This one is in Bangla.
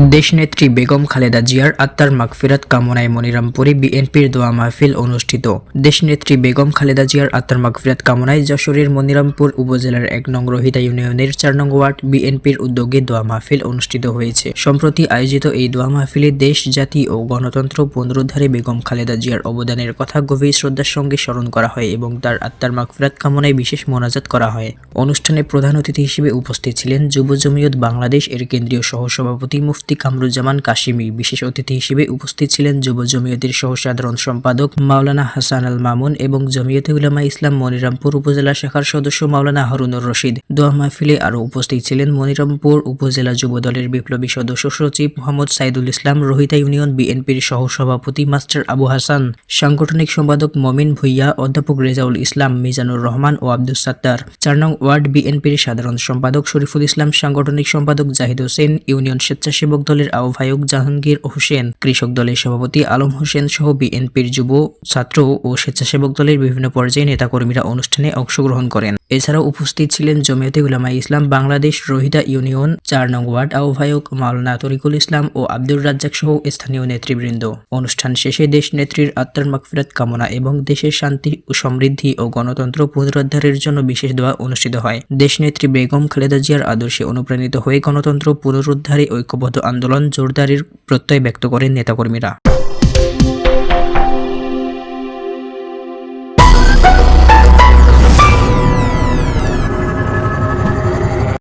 দেশনেত্রী বেগম খালেদা জিয়ার আত্মার মাগফিরাত কামনায় মনিরামপুরে বিএনপির দোয়া মাহফিল অনুষ্ঠিত। দেশনেত্রী বেগম খালেদা জিয়ার আত্মার মাগফিরাত কামনায় যশোরের মনিরামপুর উপজেলার এক নং রহিতা ইউনিয়নের চার নং ওয়ার্ড বিএনপির উদ্যোগে দোয়া মাহফিল অনুষ্ঠিত হয়েছে। সম্প্রতি আয়োজিত এই দোয়া মাহফিলে দেশ, জাতি ও গণতন্ত্র পুনরুদ্ধারে বেগম খালেদা জিয়ার অবদানের কথা গভীর শ্রদ্ধার সঙ্গে স্মরণ করা হয় এবং তার আত্মার মাগফিরাত কামনায় বিশেষ মোনাজাত করা হয়। অনুষ্ঠানে প্রধান অতিথি হিসেবে উপস্থিত ছিলেন যুব জমিয়ত বাংলাদেশ এর কেন্দ্রীয় সহসভাপতি মুফতি কামরুজ্জামান কাশিমি, বিশেষ অতিথি হিসেবে উপস্থিত ছিলেন যুব জমিয়তের সহ সাধারণ সম্পাদক মাওলানা হাসান আল মামুন এবং জমিয়তে উলামা ইসলাম মনিরামপুর উপজেলা শাখার সদস্য মাওলানা হারুনুর রশিদ। দোয়া মাহফিলে আরও উপস্থিত ছিলেন মনিরামপুর উপজেলা যুব দলের বিপ্লবী সদস্য সচিব মোহাম্মদ সাইদুল ইসলাম, রোহিতা ইউনিয়ন বিএনপির সহ সভাপতি মাস্টার আবু হাসান, সাংগঠনিক সম্পাদক মমিন ভুইয়া, অধ্যাপক রেজাউল ইসলাম, মিজানুর রহমান ও আব্দুল সাত্তার। চার নং ওয়ার্ড বিএনপির সাধারণ সম্পাদক শরীফুল ইসলাম, সাংগঠনিক সম্পাদক জাহিদ হোসেন, ইউনিয়ন স্বেচ্ছাসেবক দলের আহ্বায়ক জাহাঙ্গীর হোসেন, কৃষক দলের সভাপতি আলম হোসেন সহ বিএনপির যুব ছাত্র ও স্বেচ্ছাসেবক দলের বিভিন্ন পর্যায়ে নেতাকর্মীরা অনুষ্ঠানে অংশগ্রহণ করেন। এছাড়াও উপস্থিত ছিলেন জমিয়তে উলামা ইসলাম, বাংলাদেশ রোহিতা ইউনিয়ন, চার নং ওয়ার্ড আহ্বায়ক মাওলানা তরিকুল ইসলাম ও আব্দুর রাজ্জাক সহ স্থানীয় নেতৃবৃন্দ। অনুষ্ঠান শেষে দেশ নেত্রীর আত্মার মাগফিরাত কামনা এবং দেশের শান্তি ও সমৃদ্ধি ও গণতন্ত্র পুনরুদ্ধারের জন্য বিশেষ দোয়া অনুষ্ঠিত হয়। দেশনেত্রী বেগম খালেদা জিয়ার আদর্শে অনুপ্রাণিত হয়ে গণতন্ত্র পুনরুদ্ধারে ঐক্যবদ্ধ আন্দোলন জোরদারের প্রত্যয় ব্যক্ত করেন নেতাকর্মীরা।